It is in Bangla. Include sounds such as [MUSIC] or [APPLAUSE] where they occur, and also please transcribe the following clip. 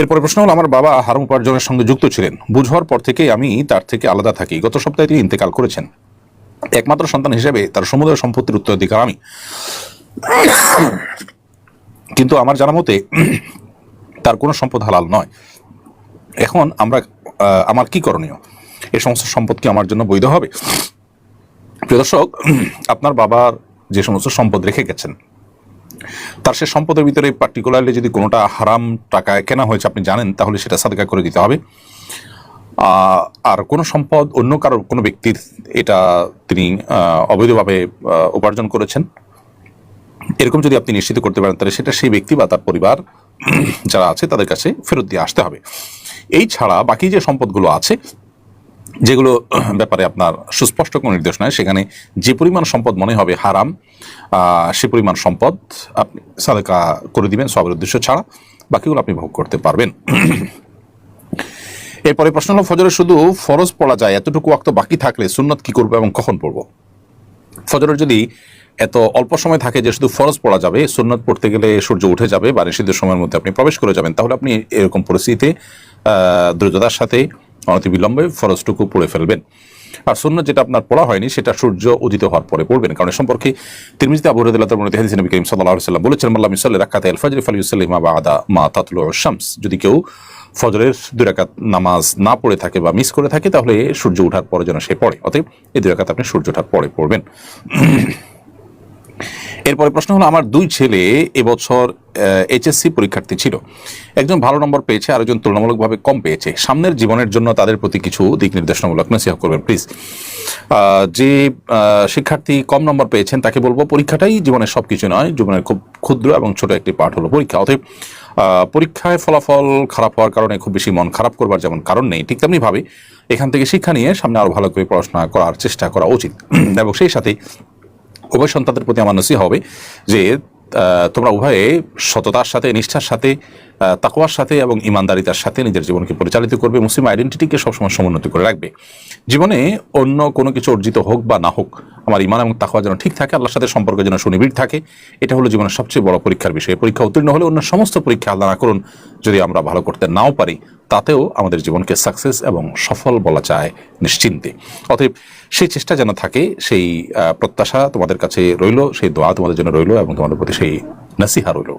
এরপরে প্রশ্ন হলো, আমার বাবা হারাম উপার্জনের সঙ্গে যুক্ত ছিলেন। বুঝ হওয়ার পর থেকে আমি তার থেকে আলাদা থাকি। গত সপ্তাহে তিনি ইন্তেকাল করেছেন। একমাত্র সন্তান হিসেবে তার সমুদয় সম্পত্তির উত্তরাধিকার আমি। কিন্তু আমার জানা মতে, তার কোনো সম্পদ হালাল নয়। এখন আমরা আমার কি করণীয়? এ সমস্ত সম্পদ কি আমার জন্য বৈধ হবে? প্রিয় দর্শক, আপনার বাবার যে সমস্ত সম্পদ রেখে গেছেন তার সে সম্পদের ভিতরে পার্টিকুলারলি যদি কোনোটা হারাম টাকায় কেনা হয়েছে আপনি জানেন, তাহলে সেটা সাদকা করে দিতে হবে। আর কোনো সম্পদ অন্য কারও, কোনো ব্যক্তির, এটা তিনি অবৈধভাবে উপার্জন করেছেন। এরকম যদি আপনি নিশ্চিত করতে পারেন, তাহলে সেটা সেই ব্যক্তি বা তার পরিবার যারা আছে তাদের কাছে ফেরত দিয়ে আসতে হবে। এই ছাড়া বাকি যে সম্পদগুলো আছে যেগুলো ব্যাপারে আপনার সুস্পষ্ট কোনো নির্দেশ নয় সেখানে যে পরিমাণ সম্পদ মনে হবে হারাম সে পরিমাণ সম্পদ আপনি সাদাকা করে দিবেন, সবের উদ্দেশ্য ছাড়া বাকিগুলো আপনি ভোগ করতে পারবেন। এরপরে প্রশ্ন হলো, ফজরে শুধু ফরজ পড়া যায়, এতটুকু ওয়াক্ত বাকি থাকলে সুন্নত কি করব এবং কখন পড়ব? ফজরের যদি এত অল্প সময় থাকে যে শুধু ফরজ পড়া যাবে, সুন্নত পড়তে গেলে সূর্য উঠে যাবে, বা নিষিদ্ধ সময়ের মধ্যে আপনি প্রবেশ করে যাবেন, তাহলে আপনি এরকম পরিস্থিতিতে দ্রুততার সাথে অনতিবিলম্বে ফরজটুকু পড়ে ফেলবেন। আর সুন্নত যেটা আপনার পড়া হয়নি, সেটা সূর্য উদিত হওয়ার পরে পড়বেন। কারণ সম্পর্কে তিরমিজিতে আবু রাদিয়াল্লাহু আনহু হাদিস নবী করিম সাল্লাল্লাহু আলাইহি ওয়াসাল্লাম বলেছেন আল্লাহ মিসাল্লি রাকাত আল ফজর ফালিউসাল্লি মা বাদা মা তাতলু শামস যদি কেউ ফজরের দুই রাকাত নামাজ না পড়ে থাকে বা মিস করে থাকে, তাহলে সূর্য ওঠার পরে যেন সে পড়ে। অতএব এই দুই রাকাত আপনি সূর্য ওঠার পরে পড়বেন। এরপরে প্রশ্ন হলো, আমার দুই ছেলে এবছর এইচএসসি পরীক্ষার্থী ছিল। একজন ভালো নম্বর পেয়েছে, আর একজন তুলনামূলকভাবে কম পেয়েছে। সামনের জীবনের জন্য তাদের প্রতি কিছু দিক নির্দেশনামূলক নসিহত করবেন প্লিজ যে শিক্ষার্থী কম নম্বর পেয়েছেন, তাকে বলব, পরীক্ষাটাই জীবনের সব কিছু নয়, জীবনের খুব ক্ষুদ্র এবং ছোট একটি পাঠ হলো পরীক্ষা। অতএব পরীক্ষায় ফলাফল খারাপ হওয়ার কারণে খুব বেশি মন খারাপ করবার যেমন কারণ নেই, ঠিক তেমনি ভাবে এখান থেকে শিক্ষা নিয়ে সামনে আরও ভালো করে পড়াশোনা করার চেষ্টা করা উচিত। [CLEARS THROAT] এবং সেই সাথে উভয় সন্তানদের প্রতি আমার নসি হবে যে তোমরা উভয়ে সততার সাথে, নিষ্ঠার সাথে তাকোয়ার সাথে এবং ইমানদারিতার সাথে নিজের জীবনকে পরিচালিত করবে। মুসলিম আইডেন্টিটিকে সবসময় সমুন্নতি করে রাখবে। জীবনে অন্য কোনো কিছু অর্জিত হোক বা না হোক আমার ইমান এবং তাকওয়া যেন ঠিক থাকে, আল্লাহর সাথে সম্পর্ক যেন সুনিবিড় থাকে, এটা হলো জীবনের সবচেয়ে বড় পরীক্ষার বিষয়। পরীক্ষা উত্তীর্ণ হলে অন্য সমস্ত পরীক্ষা আল্লাহ না করুন, যদি আমরা ভালো করতে নাও পারি, তাতেও আমাদের জীবনকে সাকসেস এবং সফল বলা যায় নিশ্চিন্তে। অতএব সেই চেষ্টা যেন থাকে, সেই প্রত্যাশা তোমাদের কাছে রইল, সেই দোয়া তোমাদের জন্য রইল এবং তোমাদের প্রতি সেই নাসিহা রইল।